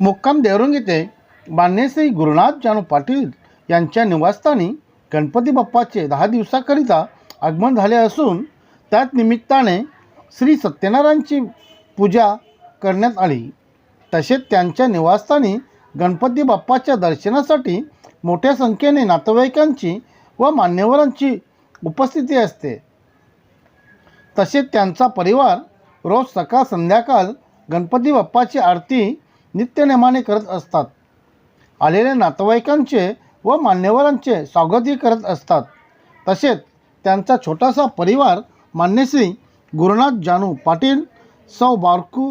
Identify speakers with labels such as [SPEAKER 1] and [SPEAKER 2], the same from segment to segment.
[SPEAKER 1] मुक्काम देवरुंग येथे मान्यश्री गुरुनाथ जानू पाटील यांच्या निवासस्थानी गणपती बाप्पाचे दहा दिवसाकरिता आगमन झाले असून त्याच निमित्ताने श्री सत्यनारायणची पूजा करण्यात आली. तसेच त्यांच्या निवासस्थानी गणपती बाप्पाच्या दर्शनासाठी मोठ्या संख्येने नातेवाईकांची व मान्यवरांची उपस्थिती असते. तसेच त्यांचा परिवार रोज सकाळ संध्याकाळ गणपती बाप्पाची आरती नित्यनेमाने करत असतात. आलेल्या नातेवाईकांचे व मान्यवरांचे स्वागतही करत असतात. तसेच त्यांचा छोटासा परिवार मान्यश्री गुरुनाथ जानू पाटील सौ बारकू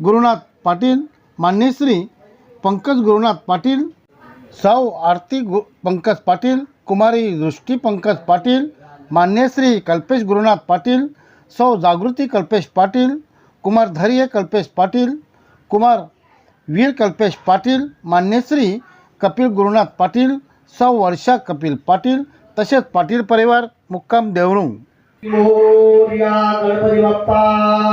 [SPEAKER 1] गुरुनाथ पाटील मान्यश्री पंकज गुरुनाथ पाटील सौ आरती गु पंकज पाटील कुमारी दृष्टी पंकज पाटील मान्यश्री कल्पेश गुरुनाथ पाटील सौ जागृती कल्पेश पाटील कुमार धैर्य कल्पेश पाटील कुमार वीर कल्पेश पाटील मान्यश्री कपिल गुरुनाथ पाटील सौ वर्षा कपिल पाटील तसेच पाटील परिवार मुक्काम देवरुंग.
[SPEAKER 2] मोर्या गणपती बाप्पा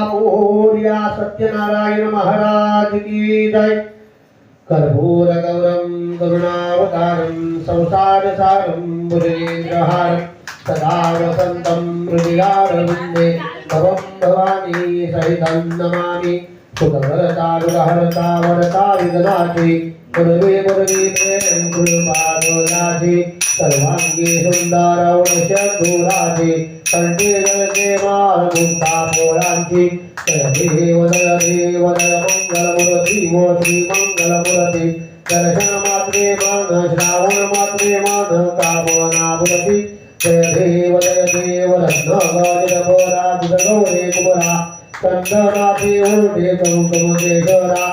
[SPEAKER 2] मोर्या सत्यनारायण महाराज की जय. कर्पूर गौरम करुणावतारम संसार सारम बुरेंद्रहार सदा वसंतम हृदयारविंदे भवम भवानी सहितं नमामि. सुखवरता विहरता वरता विघ्नाची पूर्वे पूर्वी प्रेम कृपादोराची सर्वांगी सुंदर वंशधुराची कंठी जळते माळ मुक्ता पोळांची जय देव जय देव जय मंगलमूर्ती वो श्री मंगलमूर्ती दर्शन मात्रे मन श्रावण मात्रे कामना जय देव जय देव रत्न गौरी कुमरा चंदनाची उलटे कुंकुमेश्वरा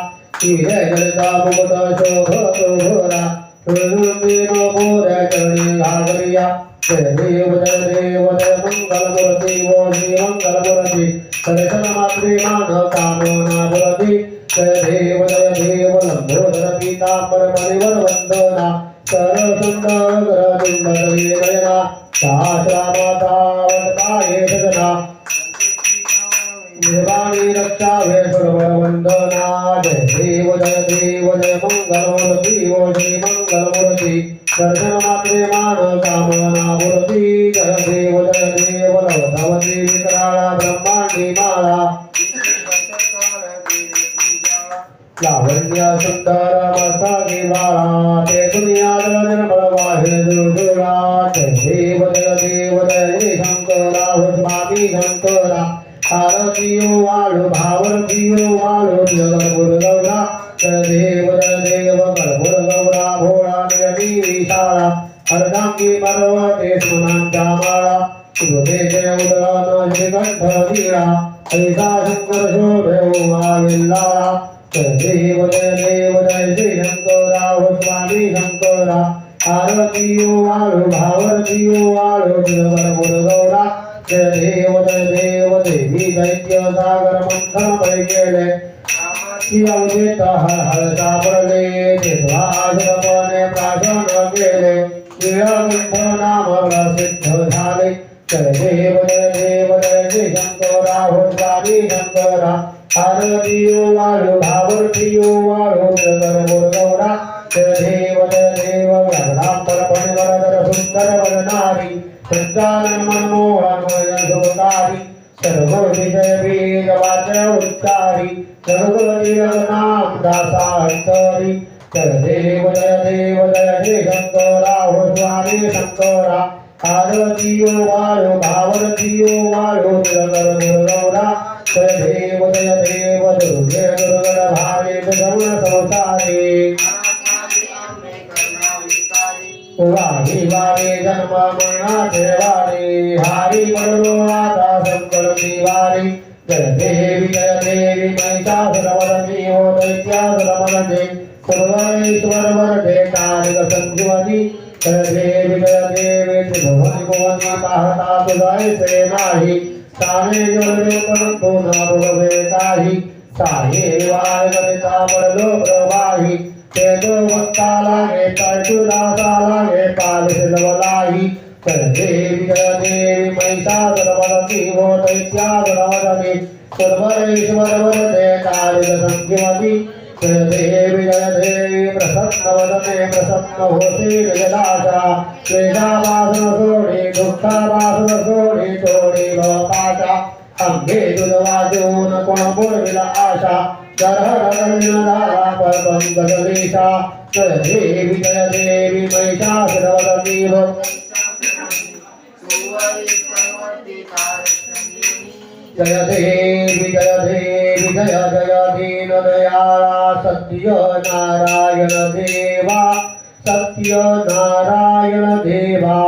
[SPEAKER 2] हिरे गलता मुकुट शोभतो घोरा हृदुंदीनो मोऱ्या चरणी घागरिया जय देव जय देव जय मंगलमूर्ती वो श्री मंगलमूर्ती दर्शन मात्रे मान कामना पुरती जय देव जय देव लंबोदर पीतांबर परिवर वंदना सरळ सुंदर ग्रहिंद नयना सहस्रा माता वदताये सजना। निर्वाणी रक्षा वे सर्वर वंदना जय देव जय देव जय मंगलमूर्ती ओ श्री मंगलमूर्ती। दर्शन मात्रे मान कामना मूर्ती जय देव जय देव भगवती विकराळा ब्रह्मांडी माळा। लावण्य सुंदर मस्ता दिवाळा ते दुनिया जन वाहे दुर्गुळा जय देव जय देव जय हे शंकरा स्वामी शंकर। आरतीयो वाळू भावरतीयो वाळू जगन गौरा देव देव कर्पूर गौरा भोळा निरवी विशाळा अर्धांगी पर्वते सुनांचा माळा सुभे जय उदरान श्रीकंठ वीळा हरिसा शंकर शोभे उमा देव जय देव जय श्री शंकरा स्वामी शंकरा आरतीयो वाळू भावरतीयो वाळू जगन गौरा जय देव जय देव देवी दैत्य सागर मंथन भय गेले शिवजेत हर हर सापडले चित्वाश्रमने प्राशन केले नाम प्रसिद्ध झाले जय देव जय देव जय श्री शंकरा हो स्वामी शंकरा वाळू भावरतीयो वाळू जगर गुरगौरा जय देव जय देव गगनांतर परिवरदर सुंदर वदनारी सज्जानन मनमोहन सुतारी सर्व विजय बीज वाच उच्चारी सर्व नाम दासा जय देव जय देव जय श्री शंकरा हो स्वामी शंकरा। आरतीयो वाळो भावरतीयो वाळो जगर गुरगौरा जय देव जय देव दुर्गे दुर्गण भावे जगन संसारी वारी वारी जन्म मरणाचे वारी हारी आता संकल्पी वारी जय देवी जय देवी महिषासुरवरती ओ दैत्यासुरमनते सर्वेश्वर वरदे कालिक संजीवनी। जय देवी जय देवी, त्रिभुवनी भुवनी पाहता तुझायचे नाही। साने जोडले परंतु न भोगवे काही साहे वार गणिता पडलो प्रवाही। ते जो भक्ता लागे तळतुदासा लागे पालिस लवलाही जय देवी जय देवी महिषासुरवरती ओ दैत्यासुरमनते सर्वेश्वर वरदे कालिक संजीवनी जय देवी प्रसन्न वदने प्रसन्न होती जयदाचा वेदावासन सोडे दुःखावासन सोडे तोडे लोकाचा अंगे तुझ जय देवी जय देवी जय देवी जय देवी जय जय दीन सत्य नारायण देवा सत्य नारायण देवा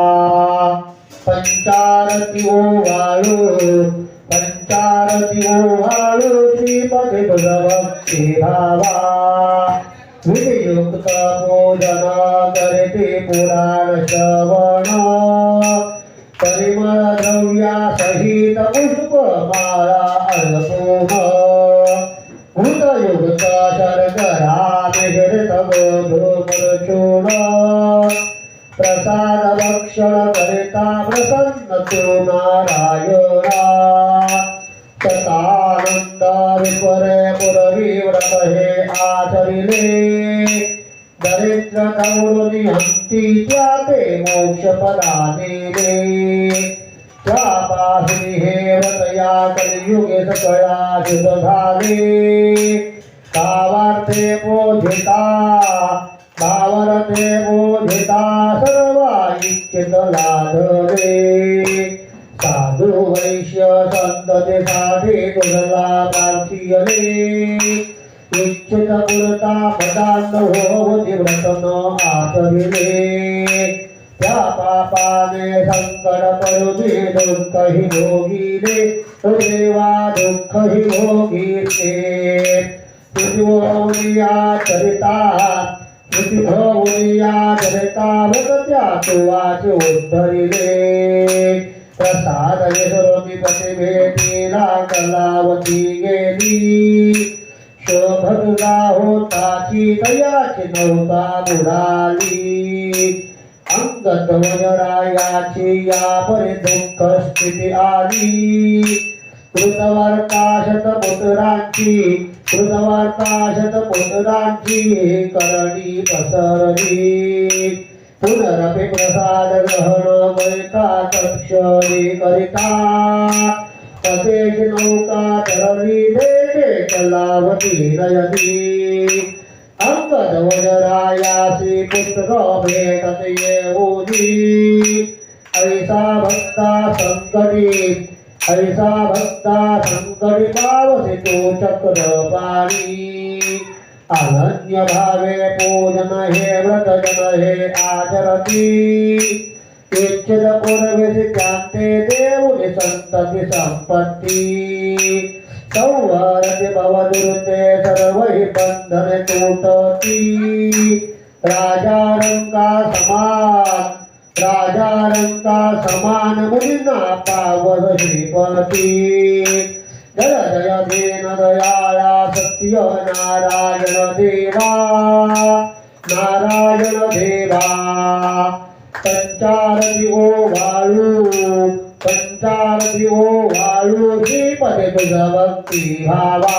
[SPEAKER 2] पंचारती ओवाळू पंचारती ओवाळू श्रीपती भगवती भावा वियुक्त पूजन करते पुराण श्रवण परिमळ द्रव्या सहित पुष्पमाळा अर्पूह भूतयुक्ता शर्करा मिश्रित गोधूमचूर्ण प्रसाद भक्षण करिता प्रसन्न तू नारायणा। सतानंद विपरे पुरवी व्रत हे आचरिले दरिद्र कौरुनी हंती त्या ते मोक्ष पदाने त्यापासून हे व्रतया कलियुगे सकळा शुभ झाले कावार्थे बोधिता भावार्थे बोधिता सर्वा इच्छित लाधरे साधू वैश्य नंदते साधे तुझला पार्थियले इच्छित पुरता पदांत होती व्रतन आचरिले त्या पापाने संकट पडुनी दुःख हि भोगिले देवा दुःख हि भोगिले तुझोनिया चरिता तुझोनिया चरिता भगत्या तुवाच उद्धरिले प्रसाद यशोमी कलावती गेली शोभनुला होताची दयाची नौका बुडाली अंगत वनरायाची या परी दुःख स्थिती आली. कृतवार्ता शतपुत्रांची कृतवार्ता शतपुत्रांची करणी पसरली. पुनरपि प्रसाद ग्रहण करिता तक्षणे करिता तसेच नौका तरली देते कलावती नयती अंगद वनरायासी पुत्र भेटत येऊनी ऐसा भक्ता संकटी ऐसा भक्ता संकटी पावसी तो चक्र पाणी अनन्य भावे पूजन हे व्रत जन हे आचरती। इच्छित पूर्वीसी त्यांते देऊनि संतती संपत्ती संवरति भवदुर्ते सर्व हि बंधन तुटती राजा रंका समान राजा रंका समान मुनिना पावन श्रीपती जय जय दीन दयाळा सत्य नारायण देवा नारायण देवा पंचारती ओ वाळू पंचारती ओ वाळू श्रीपदे तुझ भक्ती भावा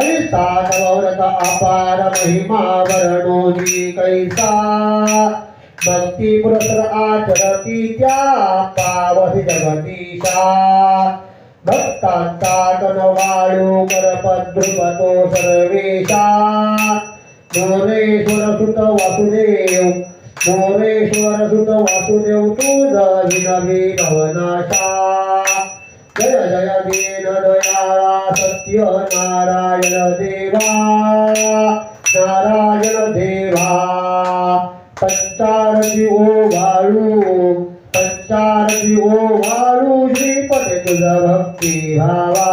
[SPEAKER 2] ऐसा नवव्रत अपार महिमा वर्णोजी कैसा भक्ती पुरस्तर आचरती त्या पावसी जगदीशा। भक्तांचा वाळू करपद्रुपतो सर्वेशा मोरेश्वर सुत वासुदेव मोरेश्वर सुत वासुदेव तुझ विनवी भवनाशा जय जय दीन दयाळा सत्य नारायण देवा। नारायण देवा। पंचारती ओ वाळू पंचारती ओ वाळू श्रीपती तुझ भक्ती भावा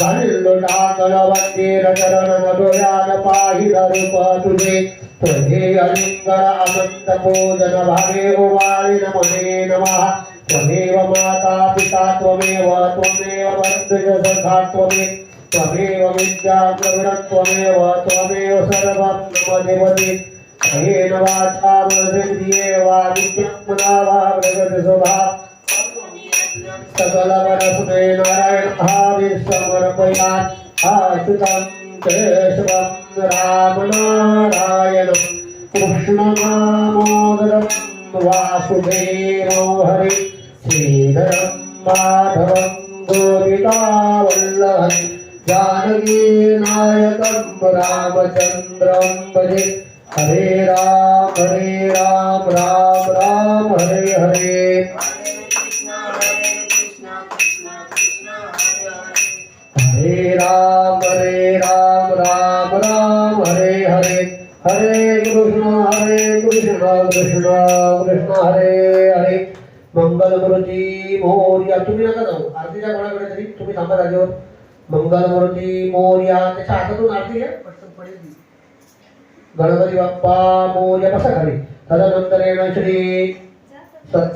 [SPEAKER 2] घालिल्लो टाकल वंदीर चरण मधुयान पाहिल रूप तुझे त्वहे अलिंगण अनंत पूजन भावे ओवाळी नमने नमः त्वमेव माता पिता त्वमेव त्वमेव बन्धुज सखा त्वमेव त्वमेव विद्या प्रवीण त्वमेव त्वमेव सर्वं मम देवते अहेन वाचा मनसिद्धिये वा नित्यं वा प्रगति स्वभा नारायण भावे समर्पयात् आच्युतं केशवं रामनारायणं कृष्णदामोदरं वासुदेवो हरि श्रीधरं माधवं गोपिकावल्लभं जानकीनायकं रामचन्द्रं भजे हरे राम हरे राम राम राम हरे हरे। हरे राम हरे राम राम राम हरे हरे। हरे कृष्ण हरे कृष्ण कृष्ण कृष्ण हरे हरे। मंगल गुरुजी मोर्या तुम्ही नका जाऊ. आरतीच्या कोणाकडे तरी तुम्ही थांबा जागेवर. मंगल गुरुजी मोर्या त्याच्या हातातून आरती आहे पटकन पडेल गणपती बाप्पा मोर्या बसा खाली. तदनंतर श्री सत्य